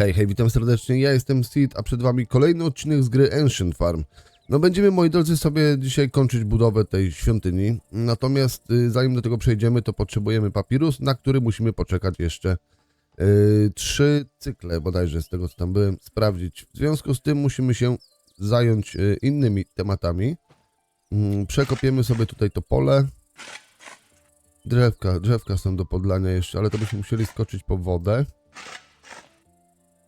Hej, hej, witam serdecznie, ja jestem Sid, a przed wami kolejny odcinek z gry Ancient Farm. No będziemy, moi drodzy, sobie dzisiaj kończyć budowę tej świątyni, natomiast y, zanim do tego przejdziemy, to potrzebujemy papirus, na który musimy poczekać jeszcze y, trzy cykle, bodajże z tego co tam byłem, sprawdzić. W związku z tym musimy się zająć y, innymi tematami. Mm, Przekopiemy sobie tutaj to pole. Drzewka, drzewka są do podlania jeszcze, ale to byśmy musieli skoczyć po wodę.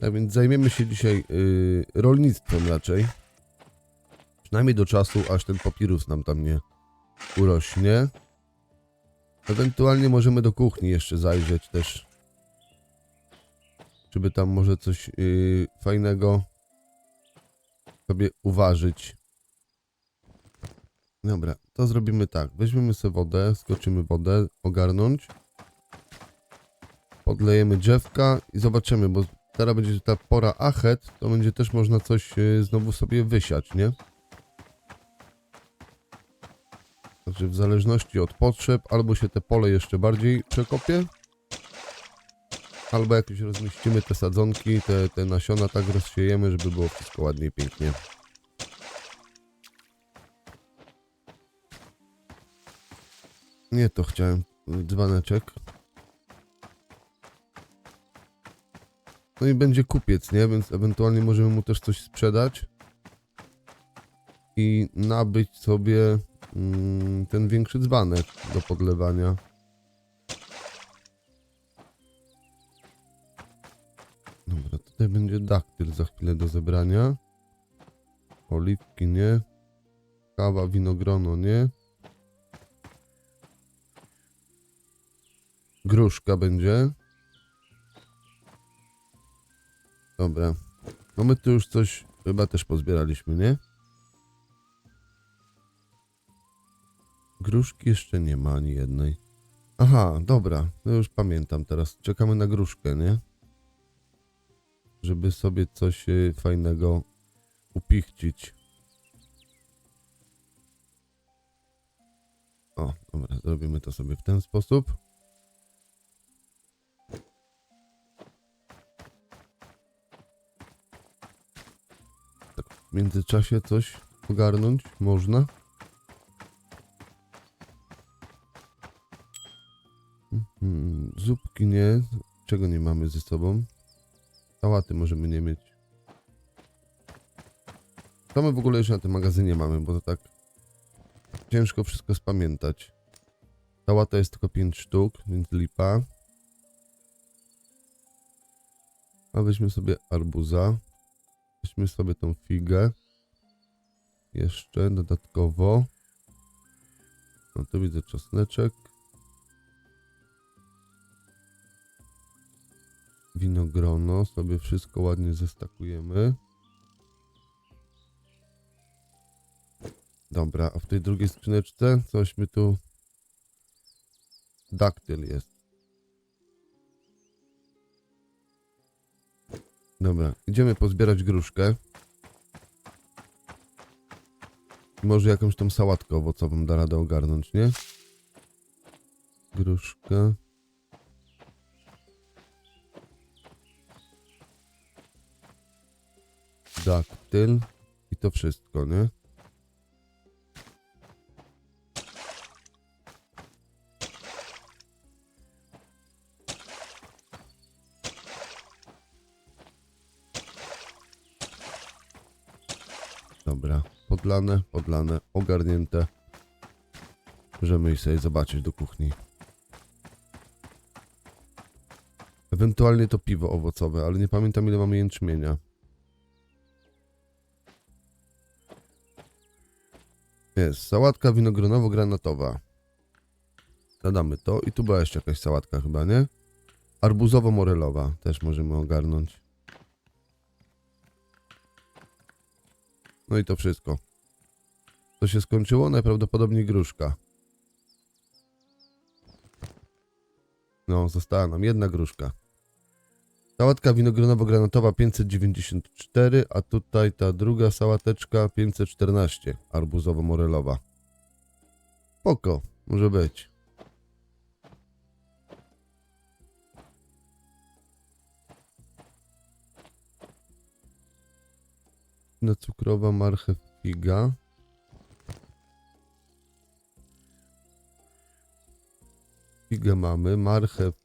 Tak więc zajmiemy się dzisiaj y, rolnictwem raczej. Przynajmniej do czasu, aż ten papirus nam tam nie urośnie. Ewentualnie możemy do kuchni jeszcze zajrzeć też. Żeby tam może coś y, fajnego sobie uważać. Dobra, to zrobimy tak. Weźmiemy sobie wodę, skoczymy wodę, ogarnąć. Podlejemy drzewka i zobaczymy, bo teraz będzie ta pora achet, to będzie też można coś y, znowu sobie wysiać, nie? Znaczy w zależności od potrzeb, albo się te pole jeszcze bardziej przekopie, albo jakieś rozmieścimy te sadzonki, te, te nasiona tak rozsiejemy, żeby było wszystko ładnie pięknie. Nie to chciałem, dzbaneczek. No i będzie kupiec, nie? Więc ewentualnie możemy mu też coś sprzedać i nabyć sobie mm, ten większy dzbanek do podlewania. Dobra, tutaj będzie daktyl za chwilę do zebrania. Oliwki nie. Kawa, winogrono nie. Gruszka będzie. Dobra. No my tu już coś chyba też pozbieraliśmy, nie? Gruszki jeszcze nie ma ani jednej. Aha, dobra. No już pamiętam teraz. Czekamy na gruszkę, nie? Żeby sobie coś y, fajnego upichcić. O, dobra, zrobimy to sobie w ten sposób. W międzyczasie coś ogarnąć można. Mhm, Zupki nie. Czego nie mamy ze sobą? Sałaty możemy nie mieć. Co my w ogóle jeszcze na tym magazynie mamy, bo to tak ciężko wszystko spamiętać. Sałata jest tylko 5 sztuk, więc lipa. A weźmy sobie arbuza. Weźmy sobie tą figę. Jeszcze dodatkowo. No tu widzę czosneczek. Winogrono. Sobie wszystko ładnie zestakujemy. Dobra, a w tej drugiej skrzyneczce coś mi tu... Daktyl jest. Dobra, idziemy pozbierać gruszkę. Może jakąś tą sałatkę owocową da radę ogarnąć, nie? Gruszka. Daktyl. I to wszystko, nie? Dobra, podlane, podlane, ogarnięte. Możemy iść sobie zobaczyć do kuchni. Ewentualnie to piwo owocowe, ale nie pamiętam ile mamy jęczmienia. Jest, sałatka winogronowo-granatowa. Zadamy to i tu była jeszcze jakaś sałatka chyba, nie? Arbuzowo-morelowa też możemy ogarnąć. No i to wszystko. To się skończyło? Najprawdopodobniej gruszka. No, została nam jedna gruszka. Sałatka winogronowo-granatowa 594, a tutaj ta druga sałateczka 514, arbuzowo-morelowa. Poko, może być. Cukrowa, marchew, figa. Figę mamy, marchew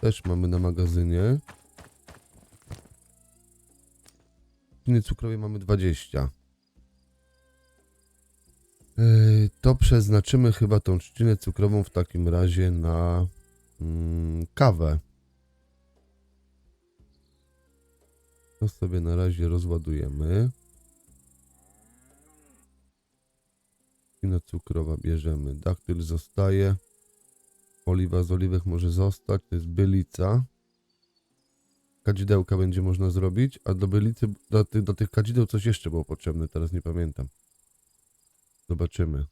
też mamy na magazynie. Trzciny cukrowej mamy 20. Yy, To przeznaczymy chyba tą trzcinę cukrową w takim razie na mm, kawę. To sobie na razie rozładujemy. Trzcina cukrowa bierzemy. Daktyl zostaje. Oliwa z oliwek może zostać. To jest bylica. Kadzidełka będzie można zrobić, a do bylicy, do, ty, do tych kadzideł coś jeszcze było potrzebne, teraz nie pamiętam. Zobaczymy.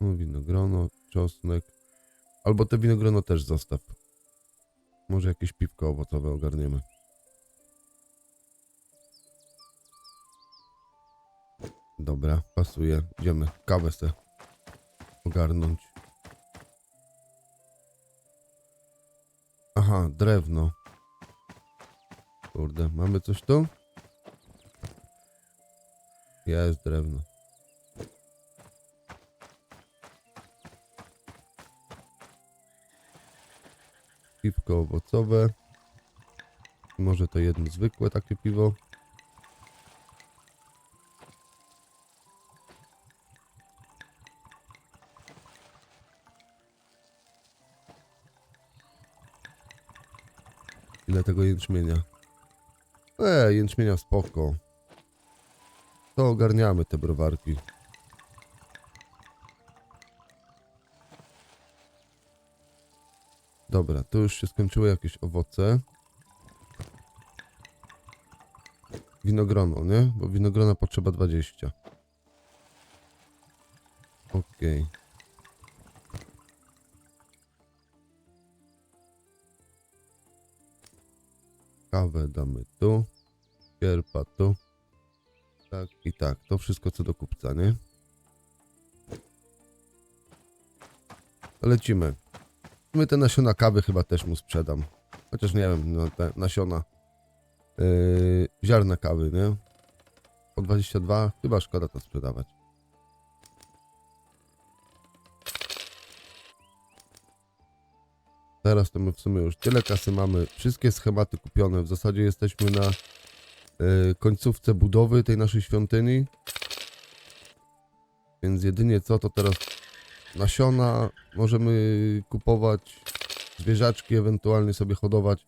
No, winogrono, czosnek. Albo te winogrono też zostaw. Może jakieś piwko owocowe ogarniemy. Dobra, pasuje. Idziemy. Kawę se ogarnąć. Aha, drewno. Kurde, mamy coś tu? Jest drewno. Piwko owocowe. Może to jedno zwykłe takie piwo. Ile tego jęczmienia? E, jęczmienia spoko. To ogarniamy te browarki. Dobra, to już się skończyły jakieś owoce. Winogrono, nie? Bo winogrona potrzeba 20. Okej. Kawę damy tu. Sierpa tu. Tak i tak. To wszystko co do kupca, nie? Lecimy. My te nasiona kawy chyba też mu sprzedam. Chociaż nie wiem, no te nasiona. Yy, ziarna kawy, nie? Po 22 chyba szkoda to sprzedawać. Teraz to my w sumie już tyle kasy mamy. Wszystkie schematy kupione. W zasadzie jesteśmy na yy, końcówce budowy tej naszej świątyni. Więc jedynie co to teraz nasiona możemy kupować, zwierzaczki ewentualnie sobie hodować.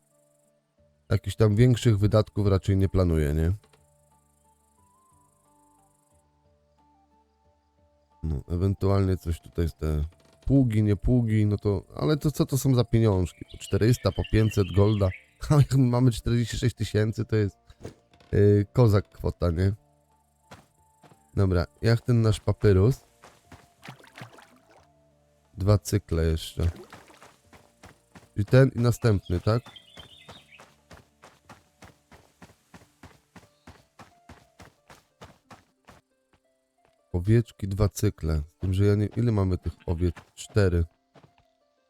Jakichś tam większych wydatków raczej nie planuję, nie? No, ewentualnie coś tutaj z te pługi, nie pługi, no to, ale to co to są za pieniążki? Po 400, po 500 golda, a jak my mamy 46 tysięcy, to jest yy, kozak kwota, nie? Dobra, jak ten nasz papyrus? Dwa cykle jeszcze. I ten i następny, tak? Owieczki, dwa cykle. Z tym, że ja nie... Ile mamy tych owiec? Cztery.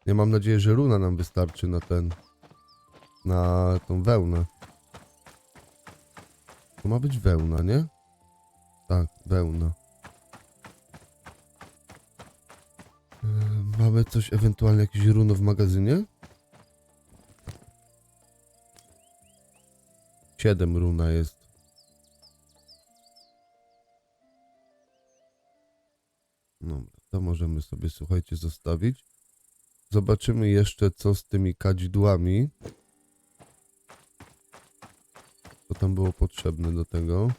Ja mam nadzieję, że runa nam wystarczy na ten... Na tą wełnę. To ma być wełna, nie? Tak, wełna. Mamy coś, ewentualnie jakieś runo w magazynie? Siedem runa jest. Dobra, to możemy sobie, słuchajcie, zostawić. Zobaczymy jeszcze, co z tymi kadzidłami. Co tam było potrzebne do tego.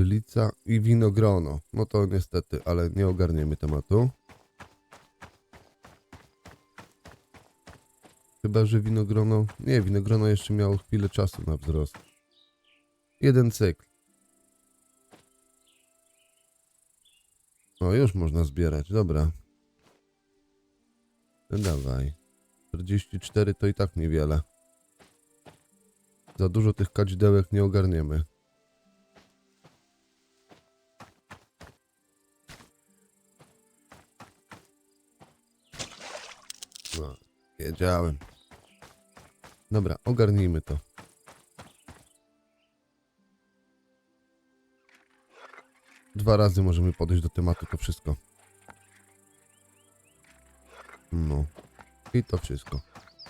Bylica i winogrono. No to niestety, ale nie ogarniemy tematu. Chyba, że winogrono... Nie, winogrono jeszcze miało chwilę czasu na wzrost. Jeden cykl. O, już można zbierać, dobra. No dawaj. 44 to i tak niewiele. Za dużo tych kadzidełek nie ogarniemy. Wiedziałem. Dobra, ogarnijmy to. Dwa razy możemy podejść do tematu, to wszystko. No. I to wszystko.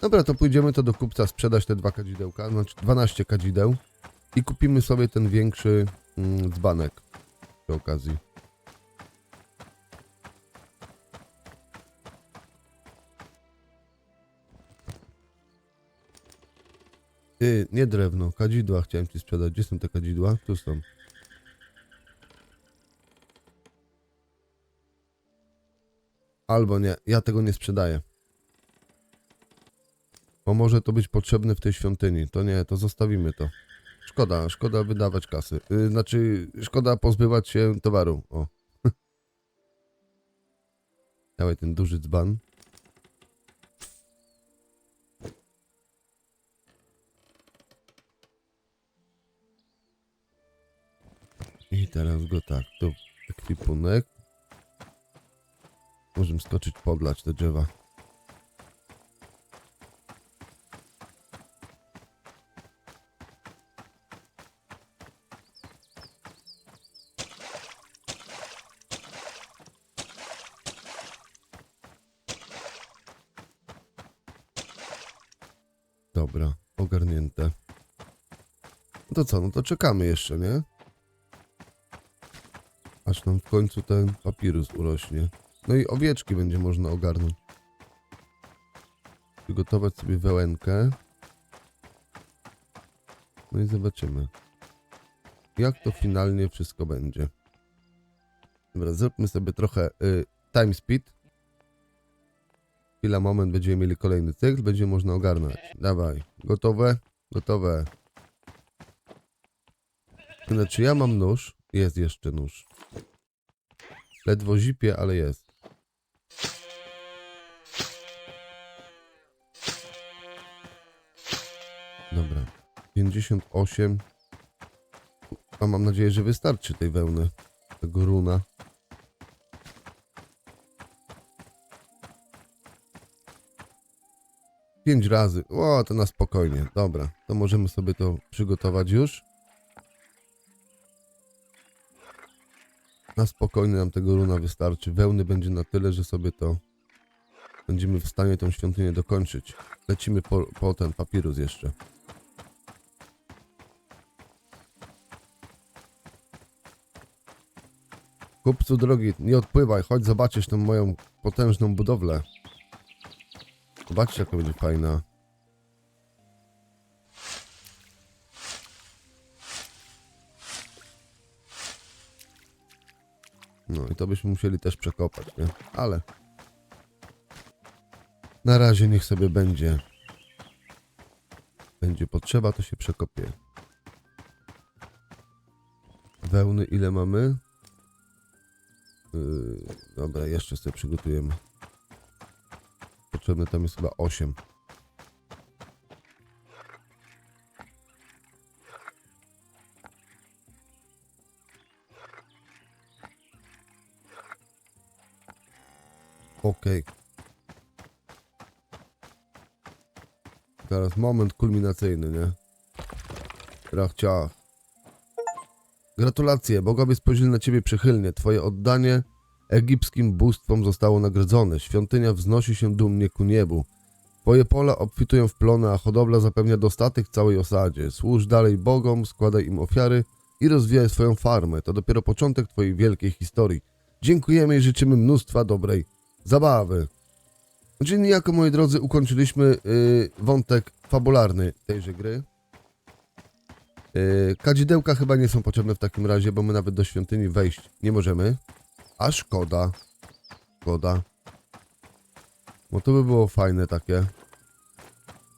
Dobra, to pójdziemy to do kupca sprzedać te dwa kadzidełka, znaczy 12 kadzideł i kupimy sobie ten większy mm, dzbanek przy okazji. Ty, nie drewno, kadzidła chciałem ci sprzedać. Gdzie są te kadzidła? Tu są. Albo nie, ja tego nie sprzedaję. Bo może to być potrzebne w tej świątyni. To nie, to zostawimy to. Szkoda, szkoda wydawać kasy. Yy, znaczy, szkoda pozbywać się towaru. O. Dawaj ten duży dzban. Teraz go tak, tu ekwipunek. Możemy skoczyć, podlać te drzewa. Dobra, ogarnięte. No to co, no to czekamy jeszcze, nie? Aż nam w końcu ten papirus urośnie. No i owieczki będzie można ogarnąć. Przygotować sobie wełenkę. No i zobaczymy. Jak to finalnie wszystko będzie. Dobra, zróbmy sobie trochę y, time speed. Chwila, moment, będziemy mieli kolejny cykl, będzie można ogarnąć. Dawaj, gotowe? Gotowe. Znaczy ja mam nóż, jest jeszcze nóż. Ledwo zipie, ale jest. Dobra. 58. A mam nadzieję, że wystarczy tej wełny. Tego runa. Pięć razy. O, to na spokojnie. Dobra, to możemy sobie to przygotować już. Na spokojnie nam tego runa wystarczy. Wełny będzie na tyle, że sobie to będziemy w stanie tą świątynię dokończyć. Lecimy po, po ten papirus jeszcze. Kupcu drogi, nie odpływaj, chodź zobaczysz tą moją potężną budowlę. Zobaczcie jaka będzie fajna. No i to byśmy musieli też przekopać, nie? Ale na razie niech sobie będzie. Będzie potrzeba, to się przekopie. Wełny ile mamy? Yy, dobra, jeszcze sobie przygotujemy. Potrzebne tam jest chyba 8. Okej. Teraz moment kulminacyjny, nie? Rachciach. Gratulacje, bogowie spojrzeli na ciebie przychylnie. Twoje oddanie egipskim bóstwom zostało nagrodzone. Świątynia wznosi się dumnie ku niebu. Twoje pola obfitują w plony, a hodowla zapewnia dostatek całej osadzie. Służ dalej bogom, składaj im ofiary i rozwijaj swoją farmę. To dopiero początek twojej wielkiej historii. Dziękujemy i życzymy mnóstwa dobrej zabawy. Czyli niejako, moi drodzy, ukończyliśmy y, wątek fabularny tejże gry. Y, kadzidełka chyba nie są potrzebne w takim razie, bo my nawet do świątyni wejść nie możemy. A szkoda. Szkoda. Bo to by było fajne takie.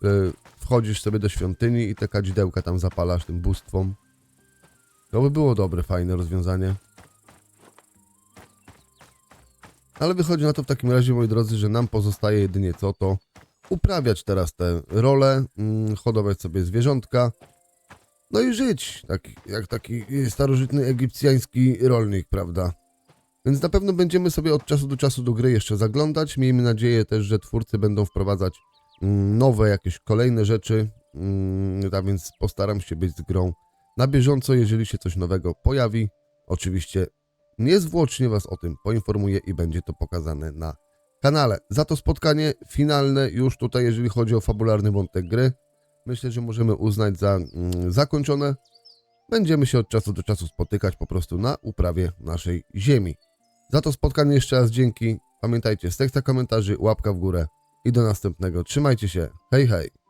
Y, wchodzisz sobie do świątyni i te kadzidełka tam zapalasz tym bóstwom. To by było dobre, fajne rozwiązanie. Ale wychodzi na to w takim razie, moi drodzy, że nam pozostaje jedynie co to uprawiać teraz te role, mm, hodować sobie zwierzątka, no i żyć, tak, jak taki starożytny egipcjański rolnik, prawda? Więc na pewno będziemy sobie od czasu do czasu do gry jeszcze zaglądać. Miejmy nadzieję też, że twórcy będą wprowadzać mm, nowe, jakieś kolejne rzeczy. Mm, A więc postaram się być z grą na bieżąco, jeżeli się coś nowego pojawi. Oczywiście niezwłocznie Was o tym poinformuję i będzie to pokazane na kanale. Za to spotkanie finalne już tutaj, jeżeli chodzi o fabularny wątek gry, myślę, że możemy uznać za mm, zakończone. Będziemy się od czasu do czasu spotykać po prostu na uprawie naszej ziemi. Za to spotkanie jeszcze raz dzięki. Pamiętajcie, z teksta komentarzy, łapka w górę i do następnego. Trzymajcie się. Hej, hej.